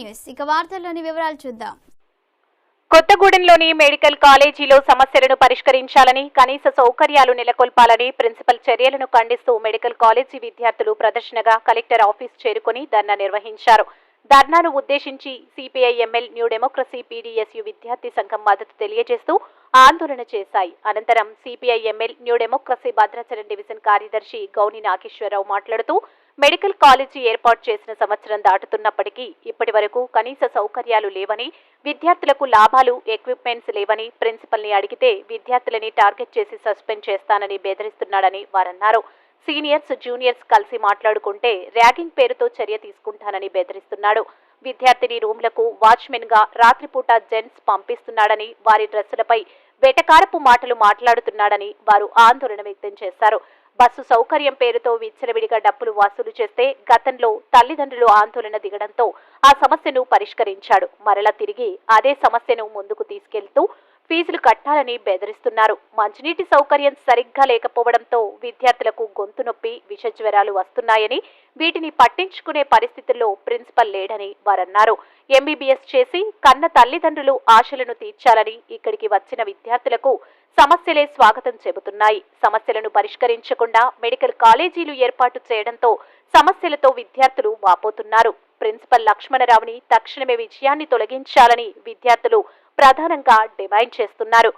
News. ఇక వార్తల్లోని వివరాలు చూద్దాం. కొత్తగూడెంలోని మెడికల్ కాలేజీలో సమస్యలను పరిష్కరించాలని కనీస సౌకర్యాలు నెలకొల్పాలని ప్రిన్సిపల్ చర్యలను ఖండిస్తూ మెడికల్ కాలేజీ విద్యార్థులు ప్రదర్శనగా కలెక్టర్ ఆఫీస్ చేరుకుని ధర్నా నిర్వహించారు. ధర్నాను ఉద్దేశించి CPI ML new democracy PDSU విద్యార్థి సంఘం మద్దతు తెలియజేస్తూ ఆందోళన చేశాయి. అనంతరం CPI ML new democracy Bhadrachalam division కార్యదర్శి గౌని నాగేశ్వరరావు మాట్లాడుతూ మెడికల్ కాలేజీ ఏర్పాటు చేసిన సంవత్సరం దాటుతున్నప్పటికీ ఇప్పటి వరకు కనీస సౌకర్యాలు లేవని విద్యార్థులకు లాభాలు ఎక్విప్మెంట్స్ లేవని ప్రిన్సిపల్ని అడిగితే విద్యార్థులని టార్గెట్ చేసి సస్పెండ్ చేస్తానని బెదిరిస్తున్నాడని వారన్నారు. సీనియర్స్ జూనియర్స్ కలిసి మాట్లాడుకుంటే ర్యాగింగ్ పేరుతో చర్య తీసుకుంటానని బెదిరిస్తున్నాడు. విద్యార్థిని రూమ్లకు వాచ్మెన్గా రాత్రిపూట జెంట్స్ పంపిస్తున్నాడని వారి డ్రెస్సులపై వెటకారపు మాటలు మాట్లాడుతున్నాడని వారు ఆందోళన వ్యక్తం చేశారు. బస్సు సౌకర్యం పేరుతో విచ్చలవిడిగా డబ్బులు వసూలు చేస్తే గతంలో తల్లిదండ్రులు ఆందోళన దిగడంతో ఆ సమస్యను పరిష్కరించాడు. మరలా తిరిగి అదే సమస్యను ముందుకు తీసుకెళ్తూ ఫీజులు కట్టాలని బెదిరిస్తున్నారు. మంచినీటి సౌకర్యం సరిగ్గా లేకపోవడంతో విద్యార్థులకు గొంతు నొప్పి విష జ్వరాలు వస్తున్నాయని వీటిని పట్టించుకునే పరిస్థితుల్లో ప్రిన్సిపల్ లేడని వారన్నారు. ఎంబీబీఎస్ చేసి కన్న తల్లిదండ్రులు ఆశలను తీర్చాలని ఇక్కడికి వచ్చిన విద్యార్థులకు సమస్యలే స్వాగతం చెబుతున్నాయి. సమస్యలను పరిష్కరించకుండా మెడికల్ కాలేజీలు ఏర్పాటు చేయడంతో సమస్యలతో విద్యార్థులు వాపోతున్నారు. ప్రిన్సిపల్ లక్ష్మణరావుని తక్షణమే విజయాన్ని తొలగించాలని విద్యార్థులు ప్రధానంగా డిమాండ్ చేస్తున్నారు.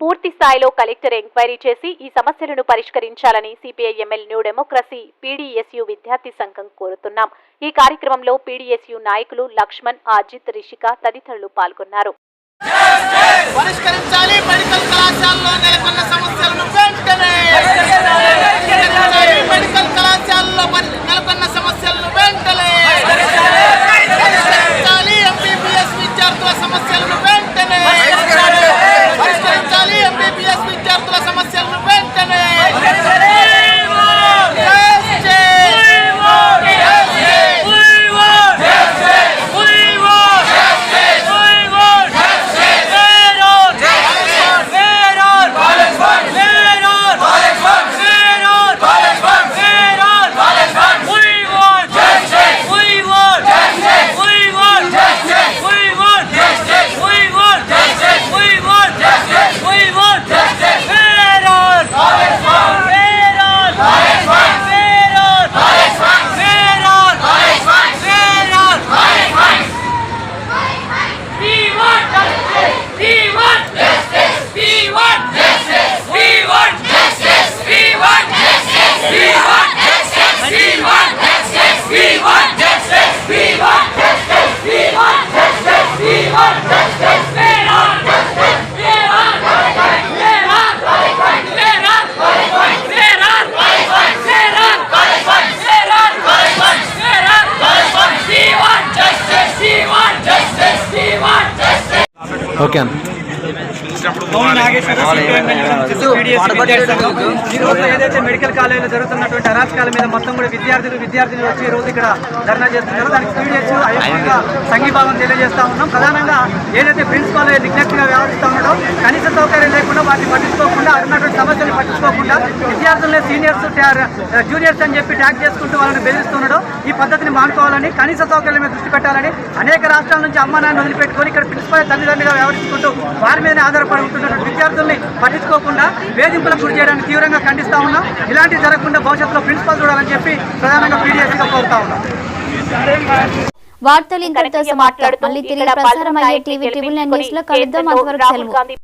పూర్తి స్థాయిలో కలెక్టర్ ఎంక్వైరీ చేసి ఈ సమస్యలను పరిష్కరించాలని CPI ML new democracy PDSU విద్యార్థి సంఘం కోరుతున్నాం. ఈ కార్యక్రమంలో పీడీఎస్యు నాయకులు లక్ష్మణ్ అజిత్ రిషిక తదితరులు పాల్గొన్నారు. పరిష్కరించాలి. మెడికల్ కళాశాలలో నెలకొన్న సమస్యలను వెంటనే మెడికల్ కళాశాలలో నెలకొన్న సమస్యలను వెంటనే ఓకే అన్న. మౌని నాగేశ్వరరావు CPM విద్యార్థి సంఘం. ఈ రోజు ఏదైతే మెడికల్ కాలేజీలో జరుగుతున్నటువంటి అరాచకాల మీద మొత్తం కూడా విద్యార్థులు విద్యార్థులు వచ్చి ఈ రోజు ఇక్కడ ధర్నా చేస్తున్నారు. దానికి పీడిఎస్ సంఘీభావం తెలియజేస్తా ఉన్నాం. ప్రధానంగా ఏదైతే ప్రిన్సిపాల్ నిగ్లెక్ట్గా వ్యవహరిస్తా ఉన్నాడో కనీస సౌకర్యం లేకుండా వాటిని పట్టించుకోకుండా ఉన్నటువంటి సమస్యలు పట్టించుకోకుండా విద్యార్థులనే సీనియర్స్ జూనియర్స్ అని చెప్పి ట్యాగ్ చేసుకుంటూ వాళ్ళని బెదిరిస్తున్నాడు. ఈ పద్ధతిని మానుకోవాలని కనీస సౌకర్యం మీద దృష్టి పెట్టాలని అనేక రాష్ట్రాల నుంచి అమ్మ నాన్న వదిలిపెట్టుకొని ఇక్కడ ప్రిన్సిపల్ తల్లిదండ్రులుగా వ్యవహరించుకుంటూ వారి మీద ఆధారపడి ఉంటున్నటువంటి విద్యార్థుల్ని పట్టించుకోకుండా వేధింపులకు గురి చేయడానికి తీవ్రంగా ఖండిస్తా ఉన్నాం. ఇలాంటివి జరగకుండా భవిష్యత్తులో ప్రిన్సిపల్ చూడాలని చెప్పి ప్రధానంగా పీడిఎస్గా కోరుతా ఉన్నాం. వార్తలు ఇంతటితో కనకయ్య సమాప్తం. మాట్లాడుతూ మళ్ళీ తిరిగి ప్రసారం అయ్యే టీవీ ట్రిబుల్ నైన్ న్యూస్లో కలుద్దాం. అంతవరకు సెలవు.